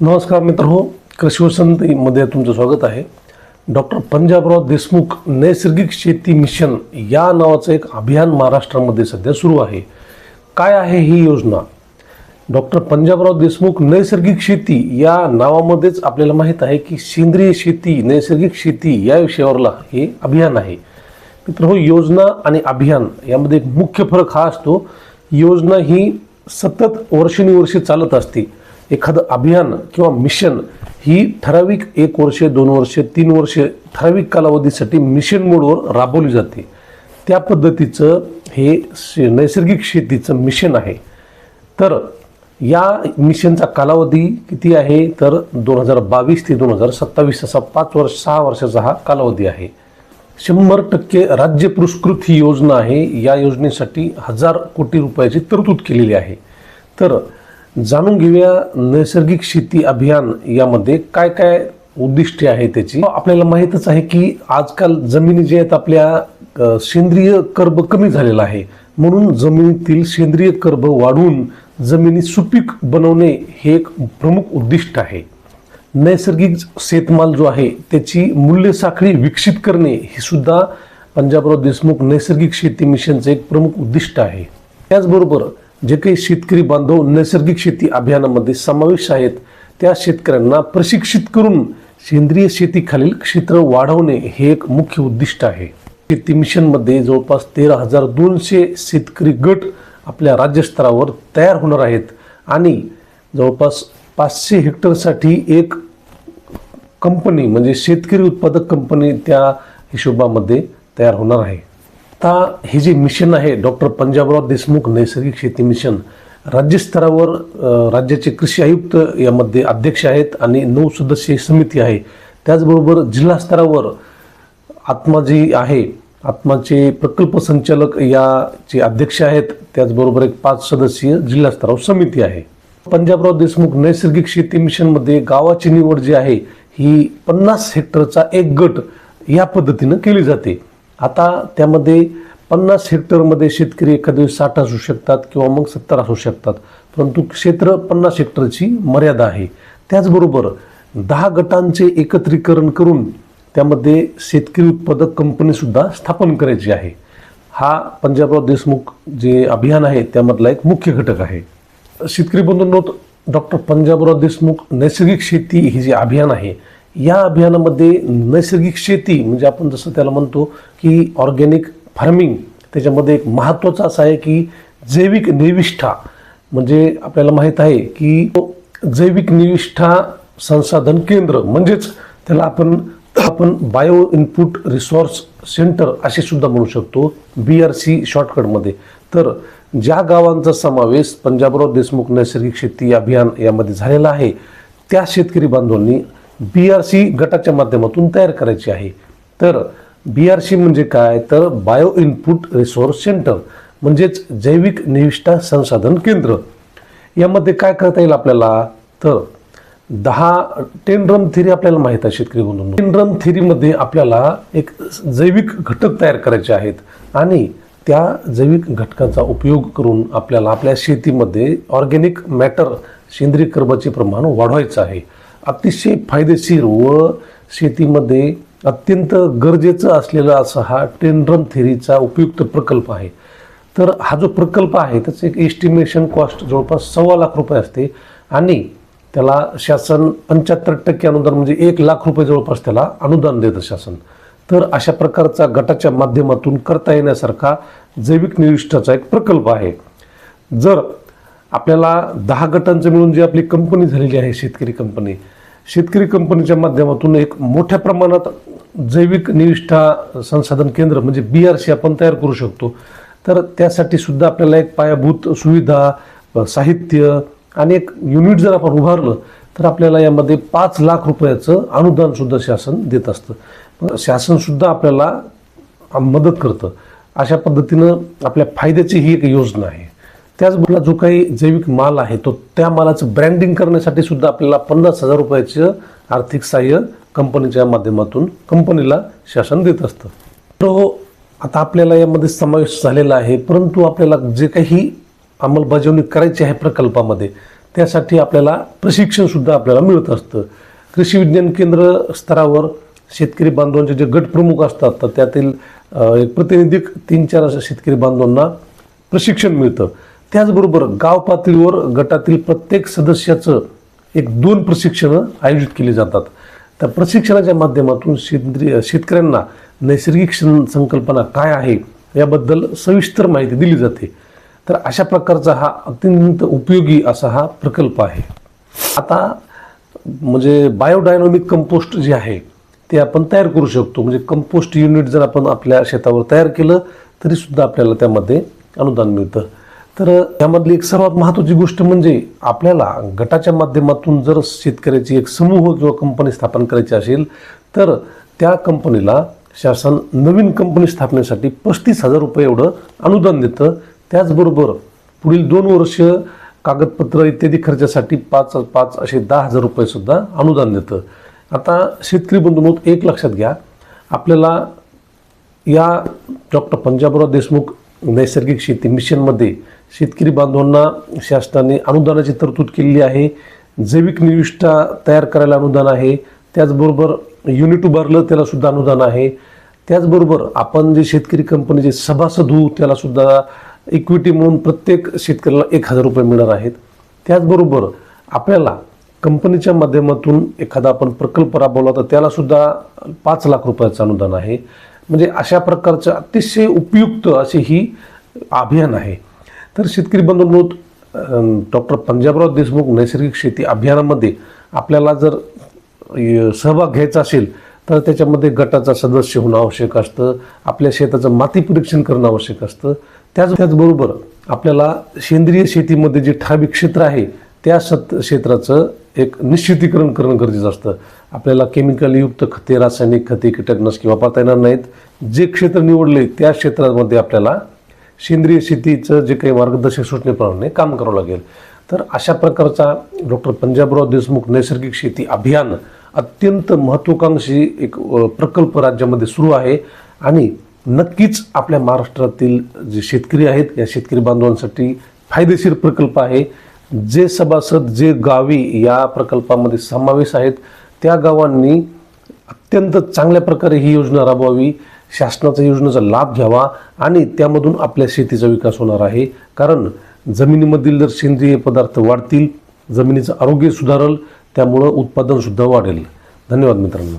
नमस्कार मित्र हो कृषी वसंतीमध्ये तुमचं स्वागत आहे. डॉक्टर पंजाबराव देशमुख नैसर्गिक शेती मिशन या नावाचं एक अभियान महाराष्ट्रामध्ये सध्या सुरू आहे. काय आहे ही योजना? डॉक्टर पंजाबराव देशमुख नैसर्गिक शेती या नावामध्येच आपल्याला माहीत आहे की सेंद्रिय शेती नैसर्गिक शेती या विषयावरला हे अभियान आहे. मित्र हो योजना आणि अभियान यामध्ये एक मुख्य फरक हा असतो. योजना ही सतत वर्षानुवर्षे चालत असते. एखादं अभियान किंवा मिशन ही ठराविक एक वर्ष दोन वर्ष तीन वर्ष ठराविक कालावधीसाठी मिशन मोडवर राबवली जाते. त्या पद्धतीचं हे शे- नैसर्गिक शेतीचं मिशन आहे. तर या मिशनचा कालावधी किती आहे? तर दोन हजार बावीस ते दोन हजार सत्तावीस असा पाच वर्ष सहा वर्षाचा हा कालावधी आहे. शंभर टक्के राज्य पुरस्कृत ही योजना आहे. या योजनेसाठी हजार कोटी रुपयाची तरतूद केलेली आहे. तर जाणून घेऊया नैसर्गिक शेती अभियान यामध्ये काय काय उद्दिष्टे आहे त्याची. आपल्याला माहीतच आहे की आजकाल जमिनी जे आहेत आपल्या सेंद्रिय कर्ब कमी झालेला आहे. म्हणून जमिनीतील सेंद्रिय कर्ब वाढवून जमिनी सुपीक बनवणे हे एक प्रमुख उद्दिष्ट आहे. नैसर्गिक शेतमाल जो आहे त्याची मूल्य साखळी विकसित करणे हे सुद्धा पंजाबराव देशमुख नैसर्गिक शेती मिशनचं एक प्रमुख उद्दिष्ट आहे. त्याचबरोबर जे काही शेतकरी बांधव नैसर्गिक शेती अभियानामध्ये समावेश आहेत त्या शेतकऱ्यांना प्रशिक्षित करून सेंद्रिय शेतीखालील क्षेत्र वाढवणे हे एक मुख्य उद्दिष्ट आहे. शेती मिशनमध्ये जवळपास तेरा हजार दोनशे शेतकरी गट आपल्या राज्यस्तरावर तयार होणार आहेत आणि जवळपास पाचशे हेक्टरसाठी एक कंपनी म्हणजे शेतकरी उत्पादक कंपनी त्या हिशोबामध्ये तयार होणार आहे. आता हे जे मिशन आहे डॉक्टर पंजाबराव देशमुख नैसर्गिक शेती मिशन राज्यस्तरावर राज्याचे कृषी आयुक्त यामध्ये अध्यक्ष आहेत आणि नऊ सदस्यीय समिती आहे. त्याचबरोबर जिल्हा स्तरावर आत्मा जी आहे आत्माचे प्रकल्प संचालक याचे अध्यक्ष आहेत त्याचबरोबर एक पाच सदस्यीय जिल्हा स्तरावर समिती आहे. पंजाबराव देशमुख नैसर्गिक शेती मिशनमध्ये गावाची निवड जी आहे ही पन्नास हेक्टरचा एक गट या पद्धतीनं केली जाते. आता त्यामध्ये पन्नास हेक्टरमध्ये शेतकरी एखाद्या दिवस साठ असू शकतात किंवा मग सत्तर असू शकतात. परंतु क्षेत्र पन्नास हेक्टरची मर्यादा आहे. त्याचबरोबर दहा गटांचे एकत्रीकरण करून त्यामध्ये शेतकरी उत्पादक कंपनीसुद्धा स्थापन करायची आहे. हा पंजाबराव देशमुख जे अभियान आहे त्यामधला एक मुख्य घटक आहे. शेतकरी बंधूंनो डॉक्टर पंजाबराव देशमुख नैसर्गिक शेती हे जे अभियान आहे या अभियानामध्ये नैसर्गिक शेती म्हणजे आपण जसं त्याला म्हणतो की ऑर्गॅनिक फार्मिंग त्याच्यामध्ये एक महत्त्वाचं असं आहे की जैविक निविष्ठा. म्हणजे आपल्याला माहीत आहे की जैविक निविष्ठा संसाधन केंद्र म्हणजेच त्याला आपण आपण बायो इनपुट रिसोर्स सेंटर असे सुद्धा म्हणू शकतो बी आर सी शॉर्टकटमध्ये तर ज्या गावांचा समावेश पंजाबराव देशमुख नैसर्गिक शेती अभियान यामध्ये झालेला आहे त्या शेतकरी बांधवांनी बी आर सी गटाच्या माध्यमातून तयार करायची आहे. तर बी आर सी म्हणजे काय? तर बायो इनपुट रिसोर्स सेंटर म्हणजेच जैविक निविष्ठा संसाधन केंद्र. यामध्ये काय करता येईल आपल्याला? तर दहा टेनड्रम थिरी थेरी आपल्याला माहीत आहे शेतकरी म्हणून टेनड्रम थिरीमध्ये थेरीमध्ये आपल्याला एक जैविक घटक तयार करायचे आहेत आणि त्या जैविक घटकाचा उपयोग करून आपल्याला आपल्या शेतीमध्ये ऑर्गॅनिक मॅटर सेंद्रिय कर्बाचे प्रमाण वाढवायचं आहे. अतिशय फायदेशीर व शेतीमध्ये अत्यंत गरजेचं असलेला असा हा टेंड्रम थेरीचा उपयुक्त प्रकल्प आहे. तर हा जो प्रकल्प आहे त्याचं एक एस्टिमेशन कॉस्ट जवळपास सव्वा लाख रुपये असते आणि त्याला शासन पंच्याहत्तर टक्के अनुदान म्हणजे एक लाख रुपये जवळपास त्याला अनुदान देतं शासन. तर अशा प्रकारचा गटाच्या माध्यमातून करता येण्यासारखा जैविक निविष्ठाचा एक प्रकल्प आहे. जर आपल्याला दहा गटांचं मिळून जी आपली कंपनी झालेली आहे शेतकरी कंपनी शेतकरी कंपनीच्या माध्यमातून एक मोठ्या प्रमाणात जैविक निविष्ठा संसाधन केंद्र म्हणजे बी आर सी आपण तयार करू शकतो. तर त्यासाठी सुद्धा आपल्याला एक पायाभूत सुविधा साहित्य आणि एक युनिट जर आपण उभारलं तर आपल्याला यामध्ये पाच लाख रुपयाचं अनुदानसुद्धा शासन देत असतं. शासनसुद्धा आपल्याला मदत करतं. अशा पद्धतीनं आपल्या फायद्याची ही एक योजना आहे. त्याचबरोबर जो काही जैविक माल आहे तो त्या मालाचं ब्रँडिंग करण्यासाठी सुद्धा आपल्याला पन्नास हजार रुपयाचं आर्थिक सहाय्य कंपनीच्या माध्यमातून कंपनीला शासन देत असतं. तो हो, आता आपल्याला यामध्ये समावेश झालेला आहे परंतु आपल्याला जे काही अंमलबजावणी करायची आहे प्रकल्पामध्ये त्यासाठी आपल्याला प्रशिक्षणसुद्धा आपल्याला मिळत असतं. कृषी विज्ञान केंद्र स्तरावर शेतकरी बांधवांचे जे गटप्रमुख असतात तर त्यातील एक प्रतिनिधिक तीन चार शेतकरी बांधवांना प्रशिक्षण मिळतं. त्याचबरोबर गाव पातळीवर गटातील प्रत्येक सदस्याचं एक दोन प्रशिक्षणं आयोजित केली जातात. त्या प्रशिक्षणाच्या माध्यमातून शेतकरी शेतकऱ्यांना नैसर्गिक संकल्पना काय आहे याबद्दल सविस्तर माहिती दिली जाते. तर अशा प्रकारचा हा अत्यंत उपयोगी असा हा प्रकल्प आहे. आता म्हणजे बायोडायनॉमिक कंपोस्ट जे आहे ते आपण तयार करू शकतो. म्हणजे कंपोस्ट युनिट जर आपण आपल्या शेतावर तयार केलं तरीसुद्धा आपल्याला त्यामध्ये अनुदान मिळतं. तर यामधली एक सर्वात महत्त्वाची गोष्ट म्हणजे आपल्याला गटाच्या माध्यमातून जर शेतकऱ्याची एक समूह किंवा कंपनी स्थापन करायची असेल तर त्या कंपनीला शासन नवीन कंपनी स्थापनेसाठी पस्तीस हजार रुपये एवढं अनुदान देतं. त्याचबरोबर पुढील दोन वर्ष कागदपत्र इत्यादी खर्चासाठी पाच पाच असे दहा हजार रुपयेसुद्धा अनुदान देतं. आता शेतकरी बंधूंनो एक लक्षात घ्या. आपल्याला या डॉक्टर पंजाबराव देशमुख नैसर्गिक शेती मिशनमध्ये शेतकरी बांधवांना शासनाने अनुदानाची तरतूद केलेली आहे. जैविक निविष्ठा तयार करायला अनुदान आहे. त्याचबरोबर युनिट उभारलं त्याला सुद्धा अनुदान आहे. त्याचबरोबर आपण जे शेतकरी कंपनीचे सभासद होऊ त्याला सुद्धा इक्विटी म्हणून प्रत्येक शेतकऱ्याला एक हजार रुपये मिळणार आहेत. त्याचबरोबर आपल्याला कंपनीच्या माध्यमातून एखादा आपण प्रकल्प राबवला तर त्यालासुद्धा पाच लाख रुपयाचं अनुदान आहे. म्हणजे अशा प्रकारचं अतिशय उपयुक्त असे ही अभियान आहे. तर शेतकरी बंधूंनो डॉक्टर पंजाबराव देशमुख नैसर्गिक शेती अभियानामध्ये आपल्याला जर सहभाग घ्यायचा असेल तर त्याच्यामध्ये गटाचा सदस्य होणं आवश्यक असतं आपल्या शेताचं माती परीक्षण करणं आवश्यक असतं. त्याच त्याचबरोबर आपल्याला सेंद्रिय शेतीमध्ये जे ठराविक क्षेत्र आहे त्या सत क्षेत्राचं एक निश्चितीकरण करणं गरजेचं असतं. आपल्याला केमिकलयुक्त खते रासायनिक खते कीटकनाशके वापरता येणार नाहीत. जे क्षेत्र निवडले त्या क्षेत्रामध्ये आपल्याला सेंद्रिय शेतीचं जे काही मार्गदर्शक सूचनेप्रमाणे काम करावं लागेल. तर अशा प्रकारचा डॉक्टर पंजाबराव देशमुख नैसर्गिक शेती अभियान अत्यंत महत्त्वाकांक्षी एक प्रकल्प राज्यामध्ये सुरू आहे. आणि नक्कीच आपल्या महाराष्ट्रातील जे शेतकरी आहेत या शेतकरी बांधवांसाठी फायदेशीर प्रकल्प आहे. जे सभासद जे गावी या प्रकल्पामध्ये समावेश आहेत त्या गावांनी अत्यंत चांगल्या प्रकारे ही योजना राबवावी. शासनाच्या योजनेचा लाभ घ्यावा आणि त्यामधून आपल्या शेतीचा विकास होणार आहे. कारण जमिनीमधील जर सेंद्रिय पदार्थ वाढतील जमिनीचं आरोग्य सुधारल त्यामुळं उत्पादनसुद्धा वाढेल. धन्यवाद मित्रांनो.